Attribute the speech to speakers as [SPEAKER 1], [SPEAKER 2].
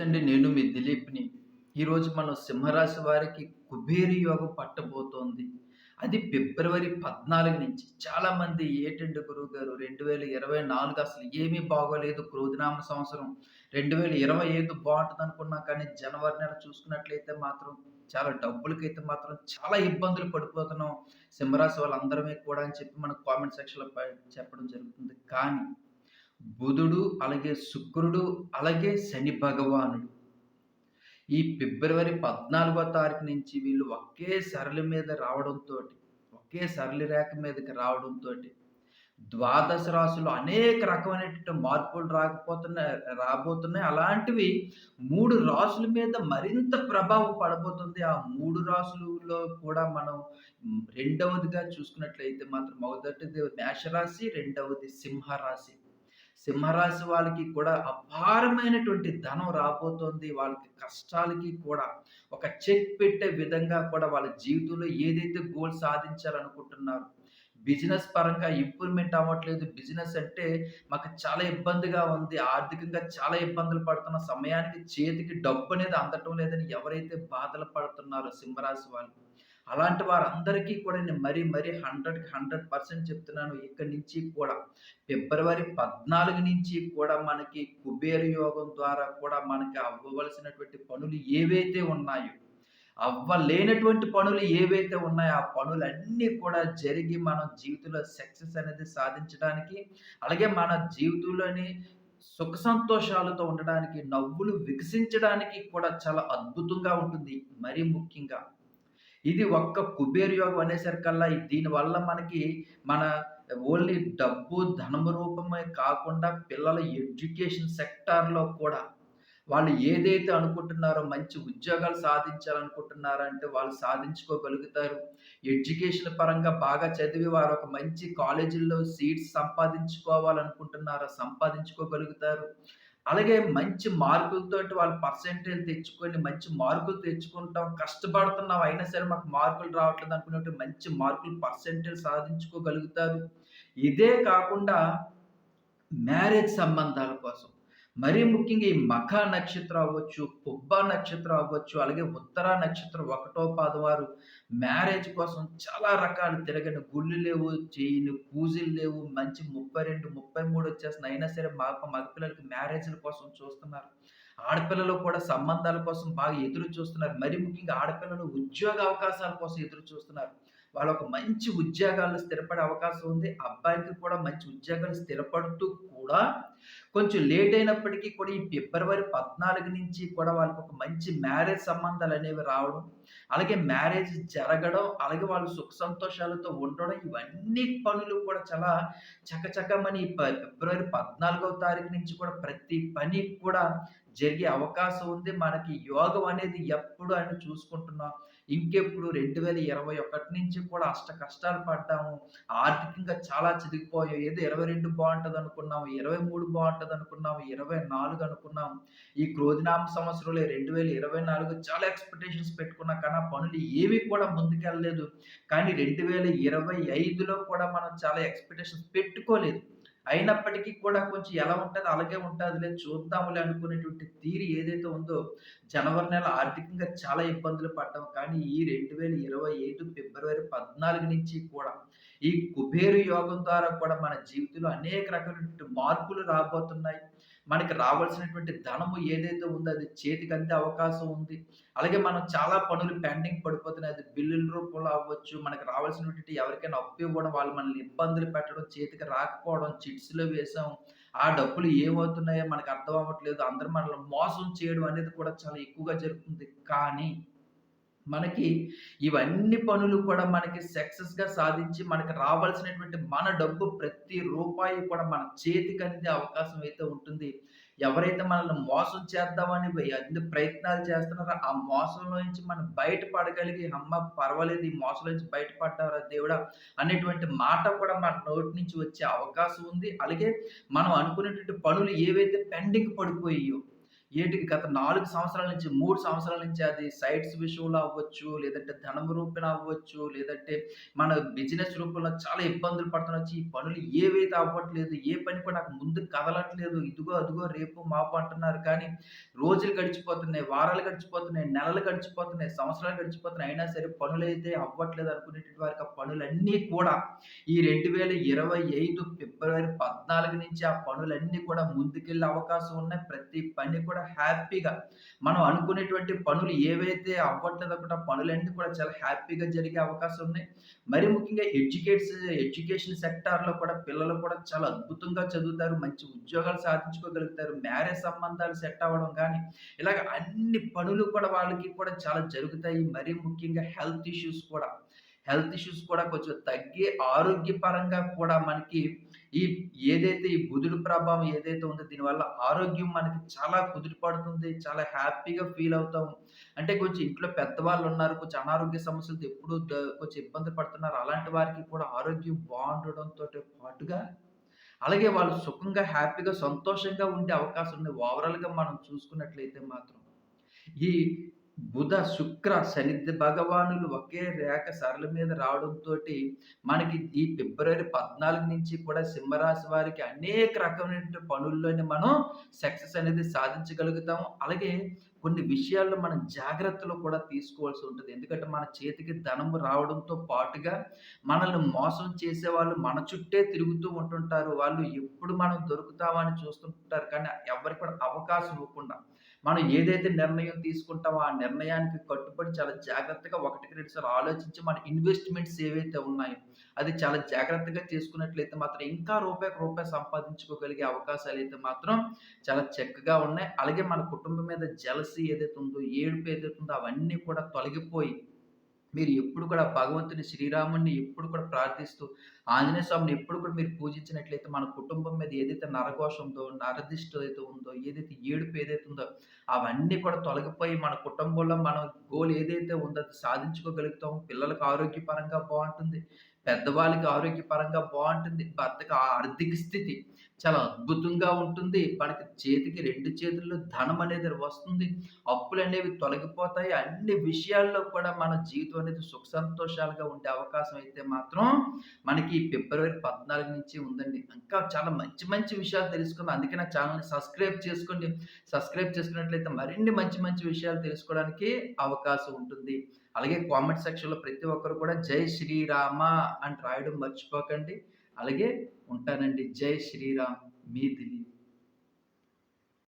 [SPEAKER 1] అండి నేను మీ దిలీప్‌ని. ఈరోజు మనం సింహరాశి వారికి కుబేరి యోగం పట్టబోతోంది. అది ఫిబ్రవరి 14 నుంచి. చాలామంది ఏటండి గురువుగారు 2024 అసలు ఏమీ బాగోలేదు. క్రోధినామ సంవత్సరం రెండు వేల ఇరవై ఐదు బాగుంటుంది అనుకున్నాం కానీ జనవరి నెల చూసుకున్నట్లయితే మాత్రం చాలా డబ్బులకైతే మాత్రం చాలా ఇబ్బందులు పడిపోతున్నాం. సింహరాశి వాళ్ళందరమే కూడా అని చెప్పి మనకు కామెంట్ సెక్షన్‌లో చెప్పడం జరుగుతుంది. కానీ బుధుడు, అలాగే శుక్రుడు, అలాగే శని భగవానుడు. ఈ ఫిబ్రవరి 14వ తారీఖు నుంచి వీళ్ళు ఒకే సరళి మీద రావడంతో ఒకే సరళి రేఖ మీదకి రావడంతో ద్వాదశ రాశులు అనేక రకమైనటువంటి మార్పులు రాకపోతున్నాయి రాబోతున్నాయి. అలాంటివి మూడు రాసుల మీద మరింత ప్రభావం పడబోతుంది. ఆ మూడు రాసులలో కూడా మనం రెండవదిగా చూసుకున్నట్లయితే మాత్రం మొదటిది మేషరాశి, రెండవది సింహరాశి. సింహరాశి వాళ్ళకి కూడా అపారమైనటువంటి ధనం రాబోతోంది. వాళ్ళకి కష్టాలకి కూడా ఒక చెక్ పెట్టే విధంగా కూడా వాళ్ళ జీవితంలో ఏదైతే గోల్ సాధించాలనుకుంటున్నారు బిజినెస్ పరంగా ఇంప్రూవ్‌మెంట్ అవ్వట్లేదు. బిజినెస్ అంటే మాకు చాలా ఇబ్బందిగా ఉంది. ఆర్థికంగా చాలా ఇబ్బందులు పడుతున్న సమయానికి చేతికి డబ్బు అనేది అందటం లేదని ఎవరైతే బాధలు పడుతున్నారో సింహరాశి వాళ్ళు, అలాంటి వారందరికీ కూడా నేను మరీ మరీ 100కి 100% చెప్తున్నాను. ఇక్కడి నుంచి కూడా ఫిబ్రవరి 14 నుంచి కూడా మనకి కుబేర యోగం ద్వారా కూడా మనకి అవ్వవలసినటువంటి పనులు ఏవైతే ఉన్నాయో, అవ్వలేనటువంటి పనులు ఏవైతే ఉన్నాయో, ఆ పనులన్నీ కూడా జరిగి మనం జీవితంలో సక్సెస్ అనేది సాధించడానికి, అలాగే మన జీవితంలోని సుఖ సంతోషాలతో ఉండడానికి, నవ్వులు వికసించడానికి కూడా చాలా అద్భుతంగా ఉంటుంది. మరీ ముఖ్యంగా ఇది ఒక్క కుబేర్ యోగం అనేసరికల్లా దీనివల్ల మనకి మన ఓన్లీ డబ్బు, ధనము రూపమే కాకుండా పిల్లల ఎడ్యుకేషన్ సెక్టార్‌లో కూడా వాళ్ళు ఏదైతే అనుకుంటున్నారో మంచి ఉద్యోగాలు సాధించాలనుకుంటున్నారంటే వాళ్ళు సాధించుకోగలుగుతారు. ఎడ్యుకేషన్ పరంగా బాగా చదివి వారు ఒక మంచి కాలేజీల్లో సీట్స్ సంపాదించుకోవాలనుకుంటున్నారో సంపాదించుకోగలుగుతారు. అలాగే మంచి మార్కులతోటి వాళ్ళు పర్సెంటేజ్ తెచ్చుకొని మంచి మార్కులు తెచ్చుకుంటాం. కష్టపడుతున్నాం అయినా సరే మాకు మార్కులు రావట్లేదు అనుకున్నట్టు మంచి మార్కులు పర్సెంటేజ్ సాధించుకోగలుగుతారు. ఇదే కాకుండా మ్యారేజ్ సంబంధాల కోసం మరీ ముఖ్యంగా ఈ మఖ నక్షత్రం అవ్వచ్చు, పుబ్బ నక్షత్రం అవ్వచ్చు, అలాగే ఉత్తర నక్షత్రం ఒకటో పాదవారు మ్యారేజ్ కోసం చాలా రకాలు తిరగని గుళ్ళు లేవు, చేయని పూజలు లేవు. మంచి 32, 33 వచ్చేస్తున్నాయి. అయినా సరే మా మగపిల్లలకి మ్యారేజ్‌ల కోసం చూస్తున్నారు. ఆడపిల్లలు కూడా సంబంధాల కోసం బాగా ఎదురు చూస్తున్నారు. మరీ ముఖ్యంగా ఆడపిల్లలు ఉద్యోగ అవకాశాల కోసం ఎదురు చూస్తున్నారు. వాళ్ళ ఒక మంచి ఉద్యోగాలు స్థిరపడే అవకాశం ఉంది. అబ్బాయికి కూడా మంచి ఉద్యోగాలు స్థిరపడుతూ కూడా కొంచెం లేట్ అయినప్పటికీ కూడా ఈ ఫిబ్రవరి 14 నుంచి కూడా వాళ్ళకి ఒక మంచి మ్యారేజ్ సంబంధాలు అనేవి రావడం, అలాగే మ్యారేజ్ జరగడం, అలాగే వాళ్ళు సుఖ సంతోషాలతో ఉండడం ఇవన్నీ పనులు కూడా చాలా చకచకమని ఫిబ్రవరి 14వ తారీఖు నుంచి కూడా ప్రతి పని కూడా జరిగే అవకాశం ఉంది. మనకి యోగం అనేది ఎప్పుడు అని చూసుకుంటున్నాం. ఇంకెప్పుడు 2021 నుంచి కూడా అష్ట కష్టాలు పడ్డాము. ఆర్థికంగా చాలా చితికిపోయాం. ఏదో ఇరవై రెండు బాగుంటుంది అనుకున్నాము ఇరవై మూడు బాగుంటుంది అనుకున్నాము. ఇరవై నాలుగు అనుకున్నాం ఈ క్రోధినామ సంవత్సరంలో 2024 చాలా ఎక్స్‌పెక్టేషన్స్ పెట్టుకున్నాం. కానీ ఆ పనులు ఏవి కూడా ముందుకెళ్ళలేదు. కానీ 2025లో కూడా మనం చాలా ఎక్స్‌పెక్టేషన్స్ పెట్టుకోలేదు. అయినప్పటికీ కూడా కొంచెం ఎలా ఉంటదో అలాగే ఉంటుందిలే చూద్దాములే అనుకునేటువంటి తీరు ఏదైతే ఉందో జనవరి నెల ఆర్థికంగా చాలా ఇబ్బందులు పడ్డాం. కానీ ఈ 2025 ఫిబ్రవరి 14 నుంచి కూడా ఈ కుబేరు యోగం ద్వారా కూడా మన జీవితంలో అనేక రకాలైనటువంటి మార్పులు రాబోతున్నాయి. మనకి రావాల్సినటువంటి ధనము ఏదైతే ఉందో అది చేతికి అందే అవకాశం ఉంది. అలాగే మనం చాలా పనులు పెండింగ్ పడిపోతున్నాయి. అది బిల్లుల రూపంలో అవ్వచ్చు, మనకు రావాల్సినటువంటి ఎవరికైనా అప్పు ఇవ్వడం, వాళ్ళు మనల్ని ఇబ్బందులు పెట్టడం, చేతికి రాకపోవడం, చిట్స్‌లో వేసాం. ఆ డబ్బులు ఏమవుతున్నాయో మనకు అర్థం అవ్వట్లేదు. అందరూ మనల్ని మోసం చేయడం అనేది కూడా చాలా ఎక్కువగా జరుగుతుంది. కానీ మనకి ఇవన్నీ పనులు కూడా మనకి సక్సెస్‌గా సాధించి మనకి రావాల్సినటువంటి మన డబ్బు ప్రతి రూపాయి కూడా మన చేతికి అందే అవకాశం అయితే ఉంటుంది. ఎవరైతే మనల్ని మోసం చేద్దామని అన్ని ప్రయత్నాలు చేస్తున్నారో ఆ మోసంలో నుంచి మనం బయటపడగలిగి అమ్మ పర్వాలేదు ఈ మోసం నుంచి బయటపడ్డారా దేవుడా! అనేటువంటి మాట కూడా మన నోటి నుంచి వచ్చే అవకాశం ఉంది. అలాగే మనం అనుకునేటువంటి పనులు ఏవైతే పెండింగ్ పడిపోయాయో ఏటికి గత నాలుగు సంవత్సరాల నుంచి, మూడు సంవత్సరాల నుంచి అది సైట్స్ విషయంలో అవ్వచ్చు, లేదంటే ధనం రూపేణ అవ్వచ్చు, లేదంటే మన బిజినెస్ రూపంలో చాలా ఇబ్బందులు పడుతున్నాయి ఈ పనులు ఏవైతే అవ్వట్లేదు, ఏ పని కూడా నాకు ముందు కదలట్లేదు. ఇదిగో, అదిగో, రేపు, మాపు అంటున్నారు కానీ రోజులు గడిచిపోతున్నాయి, వారాలు గడిచిపోతున్నాయి, నెలలు గడిచిపోతున్నాయి, సంవత్సరాలు గడిచిపోతున్నాయి. అయినా సరే పనులు అయితే అవ్వట్లేదు అనుకునేటువంటి వారికి ఆ పనులన్నీ కూడా ఈ 2025 ఫిబ్రవరి 14 నుంచి ఆ పనులన్నీ కూడా ముందుకెళ్ళే అవకాశం ఉన్నాయి. ప్రతి పని కూడా హ్యాపీగా మనం అనుకునేటువంటి పనులు ఏవైతే అవ్వట్లేదు అక్కడ పనులన్నీ కూడా చాలా హ్యాపీగా జరిగే అవకాశం ఉన్నాయి. మరి ముఖ్యంగా ఎడ్యుకేట్స్ ఎడ్యుకేషన్ సెక్టార్‌లో కూడా పిల్లలు కూడా చాలా అద్భుతంగా చదువుతారు. మంచి ఉద్యోగాలు సాధించుకోగలుగుతారు. మ్యారేజ్ సంబంధాలు సెట్ అవ్వడం కానీ ఇలాగ అన్ని పనులు కూడా వాళ్ళకి కూడా చాలా జరుగుతాయి. మరీ ముఖ్యంగా హెల్త్ ఇష్యూస్ కూడా హెల్త్ ఇష్యూస్ కూడా కొంచెం తగ్గి ఆరోగ్యపరంగా కూడా మనకి ఈ ఏదైతే ఈ బుధుడు ప్రభావం ఏదైతే ఉందో దీనివల్ల ఆరోగ్యం మనకి చాలా కుదిరిపడుతుంది చాలా హ్యాపీగా ఫీల్ అవుతాం. అంటే కొంచెం ఇంట్లో పెద్దవాళ్ళు ఉన్నారు కొంచెం అనారోగ్య సమస్యలతో ఎప్పుడు కొంచెం ఇబ్బంది పడుతున్నారు. అలాంటి వారికి కూడా ఆరోగ్యం బాగుండడంతో పాటుగా అలాగే వాళ్ళు సుఖంగా, హ్యాపీగా, సంతోషంగా ఉండే అవకాశం ఉంది. ఓవరాల్‌గా మనం చూసుకున్నట్లయితే మాత్రం ఈ బుధ, శుక్ర, శని భగవానులు ఒకే రేఖ సరళ మీద రావడంతోటి మనకి ఈ ఫిబ్రవరి 14 నుంచి కూడా సింహరాశి వారికి అనేక రకమైన పనుల్లోని మనం సక్సెస్ అనేది సాధించగలుగుతాము. అలాగే కొన్ని విషయాల్లో మనం జాగ్రత్తలు కూడా తీసుకోవాల్సి ఉంటుంది ఎందుకంటే మన చేతికి ధనం రావడంతో పాటుగా మనల్ని మోసం చేసే వాళ్ళు మన చుట్టే తిరుగుతూ ఉంటుంటారు. వాళ్ళు ఎప్పుడు మనం దొరుకుతామని చూస్తుంటారు. కానీ ఎవరికి కూడా అవకాశం ఇవ్వకుండా మనం ఏదైతే నిర్ణయం తీసుకుంటామో ఆ నిర్ణయానికి కట్టుబడి చాలా జాగ్రత్తగా ఒకటికి రెండు సార్లు ఆలోచించి మన ఇన్వెస్ట్‌మెంట్స్ ఏవైతే ఉన్నాయో అది చాలా జాగ్రత్తగా చేసుకున్నట్లయితే మాత్రం ఇంకా రూపాయికి రూపాయి సంపాదించుకోగలిగే అవకాశాలు అయితే మాత్రం చాలా చక్కగా ఉన్నాయి. అలాగే మన కుటుంబం మీద జెలసీ ఏదైతే ఉందో, ఏడుపు ఏదైతే ఉందో అవన్నీ కూడా తొలగిపోయి మీరు ఎప్పుడు కూడా భగవంతుని శ్రీరాముడిని ఎప్పుడు కూడా ప్రార్థిస్తూ, ఆంజనేయ స్వామిని ఎప్పుడు కూడా మీరు పూజించినట్లయితే మన కుటుంబం మీద ఏదైతే నరఘోషం ఉందో, నరదిష్ట ఏదైతే ఉందో, ఏదైతే ఏడుపు ఏదైతే ఉందో అవన్నీ కూడా తొలగిపోయి మన కుటుంబంలో మనం గోల్ ఏదైతే ఉందో అది సాధించుకోగలుగుతాం. పిల్లలకు ఆరోగ్యపరంగా బాగుంటుంది పెద్దవాళ్ళకి ఆరోగ్యపరంగా బాగుంటుంది భర్తకి ఆర్థిక స్థితి చాలా అద్భుతంగా ఉంటుంది. మనకి చేతికి రెండు చేతుల్లో ధనం అనేది వస్తుంది. అప్పులు అనేవి తొలగిపోతాయి. అన్ని విషయాల్లో కూడా మన జీవితం అనేది సుఖ సంతోషాలుగా ఉండే అవకాశం అయితే మాత్రం మనకి ఫిబ్రవరి 14 నుంచి ఉందండి. ఇంకా చాలా మంచి మంచి విషయాలు తెలుసుకుందాం. అందుకే నా ఛానల్ని సబ్స్క్రైబ్ చేసుకోండి. సబ్స్క్రైబ్ చేసుకున్నట్లయితే మరిన్ని మంచి మంచి విషయాలు తెలుసుకోవడానికి అవకాశం ఉంటుంది. అలాగే కామెంట్ సెక్షన్‌లో ప్రతి ఒక్కరు కూడా జై శ్రీరామ అని రాయడం మర్చిపోకండి. అలాగే ఉంటానండి. జై శ్రీరామ్. మీ దిలీప్.